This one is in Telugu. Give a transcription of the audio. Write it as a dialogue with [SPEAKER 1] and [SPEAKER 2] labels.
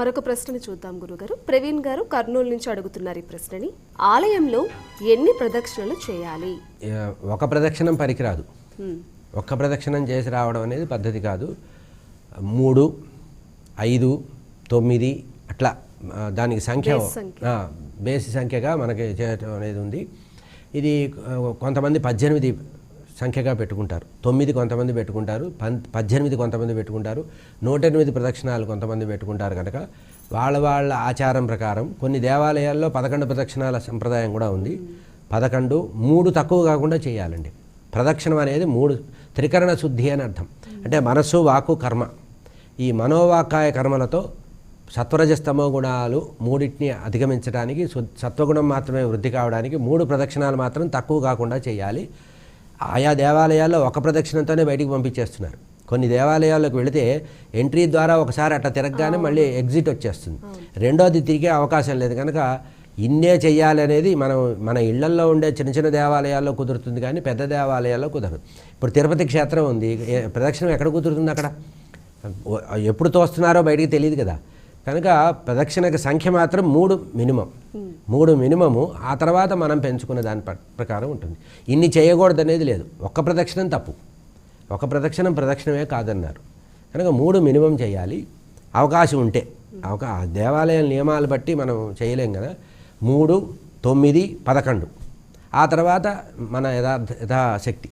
[SPEAKER 1] మరొక ప్రశ్నని చూద్దాం గురుగారు. ప్రవీణ్ గారు కర్నూలు నుంచి అడుగుతున్నారు ఈ ప్రశ్నని. ఆలయంలో ఎన్ని ప్రదక్షిణలు చేయాలి?
[SPEAKER 2] ఒక ప్రదక్షిణం పనికిరాదు. ఒక్క ప్రదక్షిణం చేసి రావడం అనేది పద్ధతి కాదు. మూడు ఐదు తొమ్మిది అట్లా దానికి సంఖ్య
[SPEAKER 1] బేస్
[SPEAKER 2] సంఖ్యగా మనకి చేయటం అనేది ఉంది. ఇది కొంతమంది పద్దెనిమిది సంఖ్యగా పెట్టుకుంటారు. తొమ్మిది కొంతమంది పెట్టుకుంటారు పం పద్దెనిమిది కొంతమంది పెట్టుకుంటారు నూట ఎనిమిది ప్రదక్షిణాలు కొంతమంది పెట్టుకుంటారు కనుక వాళ్ళ వాళ్ళ ఆచారం ప్రకారం కొన్ని దేవాలయాల్లో పదకొండు ప్రదక్షిణాల సంప్రదాయం కూడా ఉంది. పదకొండు మూడు తక్కువ కాకుండా చేయాలండి. ప్రదక్షిణం అనేది మూడు త్రికరణ శుద్ధి అని అర్థం. అంటే మనస్సు వాకు కర్మ. ఈ మనోవాకాయ కర్మలతో సత్వరజస్తమో గుణాలు మూడింటిని అధిగమించడానికి సత్వగుణం మాత్రమే వృద్ధి కావడానికి మూడు ప్రదక్షిణాలు మాత్రం తక్కువ కాకుండా చేయాలి. ఆయా దేవాలయాల్లో ఒక ప్రదక్షిణంతోనే బయటికి పంపించేస్తున్నారు. కొన్ని దేవాలయాల్లోకి వెళితే ఎంట్రీ ద్వారా ఒకసారి అట్లా తిరగగానే మళ్ళీ ఎగ్జిట్ వచ్చేస్తుంది. రెండోది తిరిగే అవకాశం లేదు. కనుక ఇన్నే చెయ్యాలి అనేది మనం మన ఇళ్ళల్లో ఉండే చిన్న చిన్న దేవాలయాల్లో కుదురుతుంది కానీ పెద్ద దేవాలయాల్లో కుదరదు. ఇప్పుడు తిరుపతి క్షేత్రం ఉంది. ప్రదక్షిణం ఎక్కడ కుదురుతుంది అక్కడ? ఎప్పుడు తోస్తున్నారో బయటికి తెలియదు కదా. కనుక ప్రదక్షిణకి సంఖ్య మాత్రం మూడు మినిమం. మూడు మినిమము ఆ తర్వాత మనం పెంచుకునే దాని ప్ర- ప్రకారం ఉంటుంది. ఇన్ని చేయకూడదు అనేది లేదు. ఒక్క ప్రదక్షిణం తప్పు. ఒక ప్రదక్షిణం ప్రదక్షిణమే కాదన్నారు. కనుక మూడు మినిమం చేయాలి. అవకాశం ఉంటే. అవకా దేవాలయం నియమాలు బట్టి మనం చేయలేం కదా. మూడు తొమ్మిది పదకొండు. ఆ తర్వాత మన యథార్థ యథాశక్తి.